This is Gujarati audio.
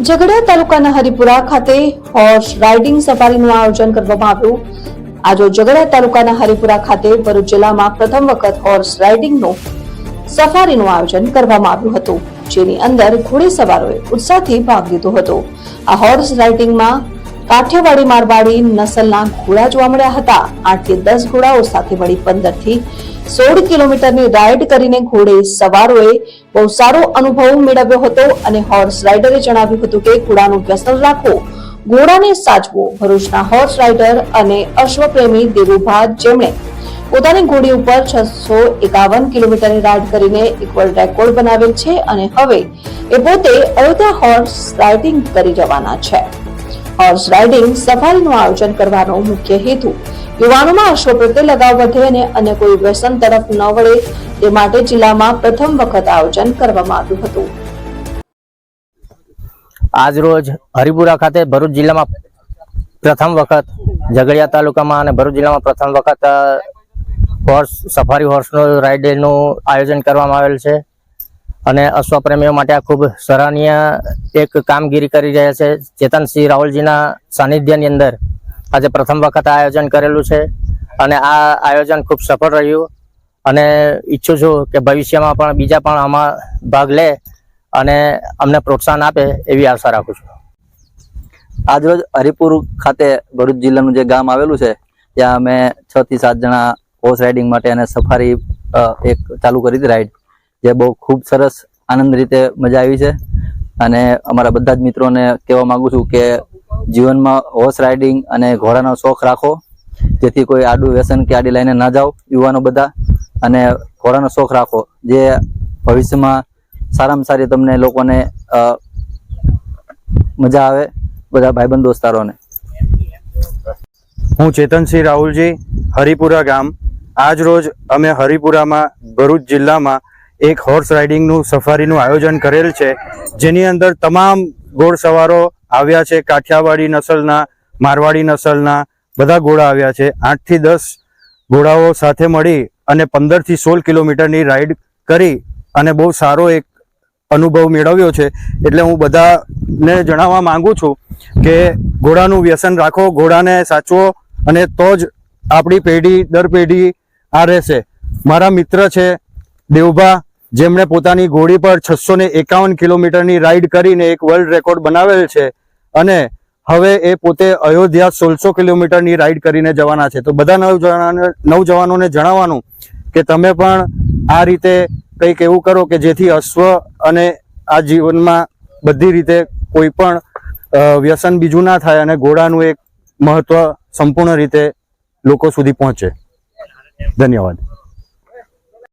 ઝઘડિયા તાલુકાના હરિપુરા ખાતે હોર્સ રાઇડિંગ સફારીનું આયોજન કરવામાં આવ્યું. આજે ઝઘડિયા તાલુકાના હરિપુરા ખાતે ભરૂચ જિલ્લામાં પ્રથમ વખત હોર્સ રાઇડિંગનું સફારીનું આયોજન કરવામાં આવ્યું હતું, જેની અંદર ઘોડેસવારોએ ઉત્સાહથી ભાગ લીધો હતો. આ હોર્સ રાઇડિંગમાં કાઠિયાવાડી મારવાડી નસલના ઘોડા જોવા મળ્યા હતા. આઠથી દસ ઘોડાઓ સાથે વળી પંદરથી સોળ કિલોમીટરની રાઇડ કરીને ઘોડે સવારોએ બહુ સારો અનુભવ મેળવ્યો હતો અને હોર્સ રાઇડરે જણાવ્યું હતું કે ઘોડાનું વ્યસન રાખવું, ઘોડાને સાચવો, ભરૂચના હોર્સ રાઇડર અને અશ્વપ્રેમી દેવુભા જેમણે પોતાની ઘોડી ઉપર છસો એકાવન કિલોમીટરની રાઇડ કરીને ઇક્વલ રેકોર્ડ બનાવેલ છે અને હવે એ પોતે અયોધ્યા હોર્સ રાઇડિંગ કરી જવાના છે. હોર્સ રાઇડિંગ સફારીનું આયોજન કરવાનો મુખ્ય હેતુ. યુવાનોમાં અશ્વ પ્રત્યે લગાવ વધે અને અન્ય કોઈ વ્યસન તરફ ન વળે, તે માટે જિલ્લામાં પ્રથમ વખત આયોજન કરવામાં આવ્યું હતું. આજ રોજ હરિપુરા ખાતે ભરૂચ જિલ્લામાં પ્રથમ વખત ઝઘડિયા તાલુકામાં અને ભરૂચ જિલ્લામાં પ્રથમ વખત હોર્સ સફારી હોર્સનું રાઇડનું આયોજન કરવામાં આવેલ છે. અને અશ્વપ્રેમીઓ માટે આ ખૂબ સરાહનીય એક કામગીરી કરી રહ્યા છે. ચેતનસિંહ રાહુલજીના સાનિધ્યની અંદર આજે પ્રથમ વખત આયોજન કરેલું છે અને આ આયોજન ખૂબ સફળ રહ્યું. અને ઈચ્છું છું કે ભવિષ્યમાં પણ બીજા પણ આમાં ભાગ લે અને અમને પ્રોત્સાહન આપે એવી આશા રાખું છું. આજરોજ હરિપુર ખાતે ભરૂચ જિલ્લાનું જે ગામ આવેલું છે, ત્યાં અમે છ થી સાત જણા હોર્સ રાઇડિંગ માટે અને સફારી એક ચાલુ કરી હતી રાઈડ જે બહુ ખૂબ સરસ આનંદ રીતે મજા આવી છે. અને અમારા બધા જ મિત્રોને કહેવા માગું છું કે જીવનમાં હોર્સ રાઇડિંગ અને ઘોડાનો શોખ રાખો. જેથી કોઈ આડું વ્યસન કે આડી લઈને ના જાઓ, યુવાનો બધા. અને ઘોડાનો શોખ રાખો, જે ભવિષ્યમાં સારામાં સારી તમને લોકોને મજા આવે, બધા ભાઈબંધ દોસ્તારોને. હું ચેતનસિંહ રાહુલજી, હરિપુરા ગામ. આજ રોજ અમે હરિપુરામાં ભરૂચ જિલ્લામાં એક હોર્સ રાઇડિંગનું સફારીનું આયોજન કરેલ છે. જેની અંદર તમામ ઘોડસવારો આવ્યા છે. કાઠિયાવાડી નસલના, મારવાડી નસલના બધા ઘોડા આવ્યા છે. આઠથી દસ ઘોડાઓ સાથે મળી અને પંદરથી સોળ કિલોમીટરની રાઈડ કરી અને બહુ સારો એક અનુભવ મેળવ્યો છે. એટલે હું બધાને જણાવવા માંગુ છું કે ઘોડાનું વ્યસન રાખો, ઘોડાને સાચવો અને તો જ આપણી પેઢી, દર પેઢી આ રહેશે. મારા મિત્ર છે દેવભા જેમણે પોતાની ઘોડી પર છસો ને એકાવન કિલોમીટરની રાઈડ કરીને એક વર્લ્ડ રેકોર્ડ બનાવેલ છે અને હવે એ પોતે અયોધ્યા સોળસો કિલોમીટરની રાઈડ કરીને જવાના છે. તો બધા નવજવાનોને જણાવવાનું કે તમે પણ આ રીતે કંઈક એવું કરો કે જેથી અશ્વ અને આ જીવનમાં બધી રીતે કોઈ પણ વ્યસન બીજું ના થાય અને ઘોડાનું એક મહત્વ સંપૂર્ણ રીતે લોકો સુધી પહોંચે. ધન્યવાદ.